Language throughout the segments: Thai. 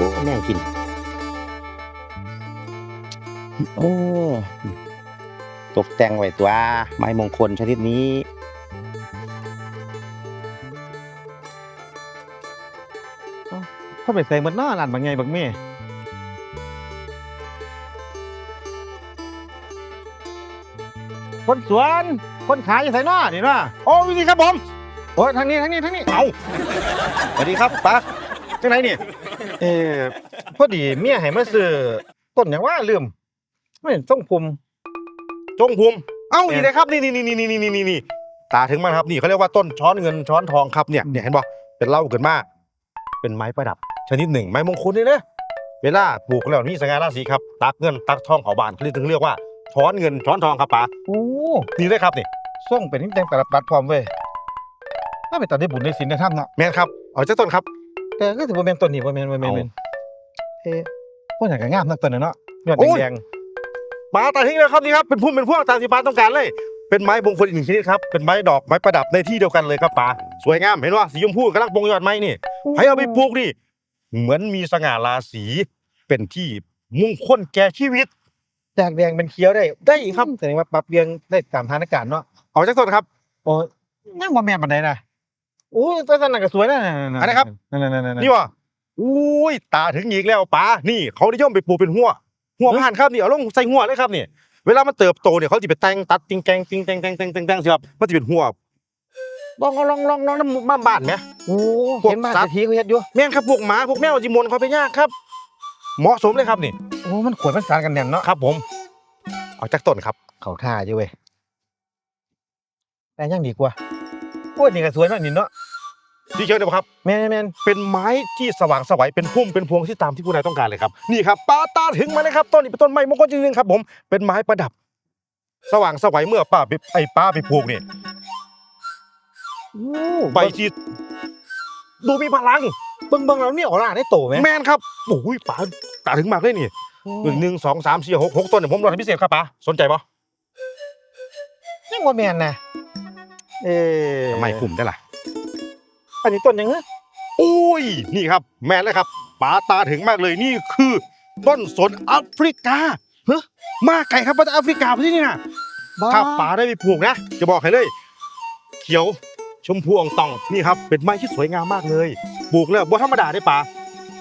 อ้แม่งกิน โอ้ตกแต่งไว้ตัว ไม้มงคลชนิดนี้ เข้าไปใส่หมดหน้าร้านบางไงบางแม่คนสวน คนขายอยู่ใส่หน้านี่นะโอ้วิธีครับผม โอ้ยทางนี้ทางนี้ทางนี้ เอาสวัสดีครับป้าจังไหนนี่ เออพอดีเมียให้มาซื้อต้นอย่างว่าลืมไม่เห็นต้องภูมิ จงภูมิเอ้าแม่นนี่เลยครับนี่นี่นี่นี่นี่นี่นี่นี่ตาถึงมันครับนี่เขาเรียกว่าต้นช้อนเงินช้อนทองครับเนี่ยเนี่ยเห็นป่เป็นเหล่าเกินมาก เป็นไม้ประดับ ชนิดหนึ่งไม้มงคลนี่นะเวลาปลูกแล้วนี่สง่าราศีครับตักเงินตักทองเขาบานเขาเรียกถึงเรียกว่าช้อนเงินช้อนทองครับป๋าโอ้นี่เลยครับนี่ส่งเป็นนิดแต่งแต่ละปัดพร้อมเว้ยน่าเป็นตอนได้บุญได้สินได้ทำเนาะแม่นครับเอาจากต้นครับ แต่ก็ถือว่าเป็นต้นนี่ว่าแม่นว่าแม่นเอาแม่นเอ๊ะพวกอย่างก็งามนักต้นน่ะเนาะยอดโอ้ย แดงป๋าตาทิ้งเลยครับนี่ครับเป็นพุ่มเป็นพวงตามที่ป๋าต้องการเลย เป็นไม้มงคลอีกหนึ่งชนิดครับเป็นไม้ดอกไม้ประดับในที่เดียวกันเลยครับป๋าสวยงามเห็นว่าสีชมพูกำลังปงยอดไม้นี่ๆให้เอาไปปลูกนี่เหมือนมีสง่าราศีเป็นที่มงคลแก่ชีวิต จากแดงเป็นเขียวได้ได้อีกครับ แสดงว่าปรับเปลี่ยนได้ตามสถานการณ์เนาะเอาจากต้นครับ โอ้ยยังบ่แม่นปานใดนะ โอ้ยต้นนั้นก็สวยนะอันนี้ครับ นั่นๆๆๆนี่วะอุ้ยตาถึงอีกแล้วป๋านี่เขานิยมไปปลูกเป็นหัวหัวผ่านครับนี่เอาลงใส่หัวเลยครับนี่เวลามันเติบโตเนี่ยเขาจะไปแต่งตัดติงแกงติงแตงแตงแตงแตงแตงสิครับมันจะเป็นหัวลองลองลองลองน้ำบ้านบ้านไหมโอ้พวกเห็นบ้านสัตเศรว์ษฐีเขาเฮ็ดอยู่แม่นครับพวกหมาพวกแมวจิมนเขาไปยากครับ เหมาะสมเลยครับนี่โอ้มันขวดมันสารกันแน่นเนาะครับ ผมเอาจากต้นครับ เขาท่าอยู่เว้ยแต่ยังดีกว่าโอ้ยนี่ก็สวยเนาะนี่เนาะที่เชิญเลยครับ แม่นแม่นเป็นไม้ที่สว่างไสวัยเป็นพุ่มเป็นพวงที่ตามที่ผู้ใดต้องการเลยครับนี่ครับป้าตาถึงมาเลยครับต้นนี้เป็นต้นไม้มงคลจริงๆครับ ผมเป็นไม้ประดับ สว่างไสวัยเมื่อป้าไปไอ้ป้าไปปลูกนี่โอ้ใบที่ดูมีพลังเบิ่งเบิ่งแล้วเนี่ยออร่าได้โตไหมแมนครับโอ้ยป๋าตาถึงมากเลยนี่หนึ่งหนึ่งสองสามสี่หกหกต้นเนี่ยผมรอให้พิเศษครับป๋าสนใจปะยังบ่แม่นนะ เอ๊ะไม่คุ้มได้ล่ะ อันนี้ต้นยังเหรอโอ้ย นี่ครับ แมนเลยครับป๋าตาถึงมากเลยนี่คือ ต้นสนแอฟริกาเฮ้ยมาไกลครับมาจากแอฟริกาที่นี่นะถ้าป่าได้ไปปลูกนะ จะบอกให้เลย เขียวชมพูอ่องตองนี่ครับ เป็นไม้ที่สวยงามมากเลยปลูกแล้วบ่ธรรมดาได้ป่า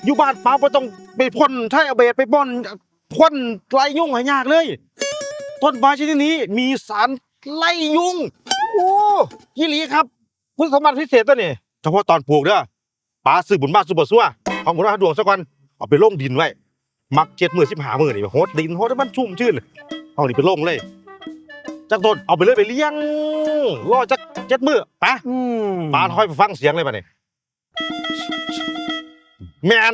อยู่บ้านป่าบ่ต้องไปพ่นใช้เอาเบดไปบ่อนพ่นไล่ยุ่งให้ยากเลย ต้นไม้ชนิดนี้มีสารไล่ยุง โอ้ยี่หลีครับคุณสมบัติพิเศษตัวนี้เฉพาะตอนปลูกเด้อป่าซื้อบุญบ้านซุปเปอร์ซัวของบุญบ้านดวงสักวันเอาไปลงดินไว้ มักเจ็ดมือสิบหามือนี่โหดดินโหดให้มันชุ่มชื่นเอานี่ไปลงเลยจากต้นเอาไปเลยไปเลี้ยงรอจักเจ็ดมือไปอืมปลาทอยไปฟังเสียงเลยป่ะนี่แมน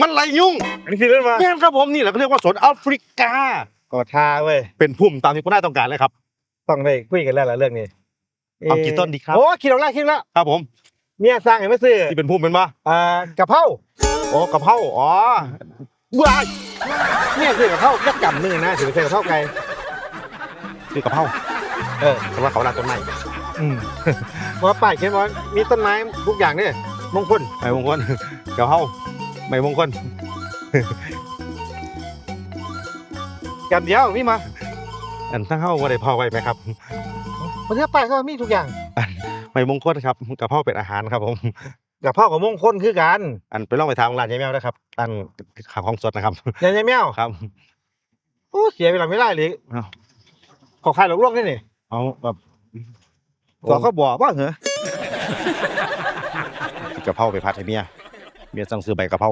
มันไรยุ่งอันนี้คือเรื่องว่าแมนครับผมนี่แหละเขาเรียกว่าสนแอฟริกาก็ท่าเว้ยเป็นพุ่มตามที่คุณนายต้องการเลยครับ ต้องได้คุยกันแล้วล่ะเรื่องนี้ เอากี่ต้นดีครับ โอ้คิดออกแล้วคิดออกแล้ว ครับผมเมียสร้างให้มาซื้อที่เป็นพุ่มเป็นปะอ่ากะเพราโอ้กะเพราอ๋อว้ายเมียซื้อกะเพราจักกำมือนะถือไปใส่กะเพราไก่คือกะเพราเออสำหรับเขาลาต้นไม้อืมว่าป้ายเขียนว่ามีต้นไม้ทุกอย่างเนี่ยมงคลไม่มงคลกะเพราไม่มงคลกันเดียวมีมา อันทั้งเข้าว่าได้พอไว้ไหมครับวันนี้ป้ายเขาว่ามีทุกอย่างไม่มงคลครับกะเพราเป็นอาหารครับผมกะเพรากับมงคลคือกัน อันไปลองไปทางร้านยายแมวนะครับตั้งขาวของสดนะครับยายยายแมวครับโอ้เสียเวลาไม่ได้เลยเอ้าขอใครหลอกลวงนี่นี่เอาแบบขอเขาบอกว่าเหรอกะเพราไปพัดให้เมียเมียสั่งซื้อใบกะเพรา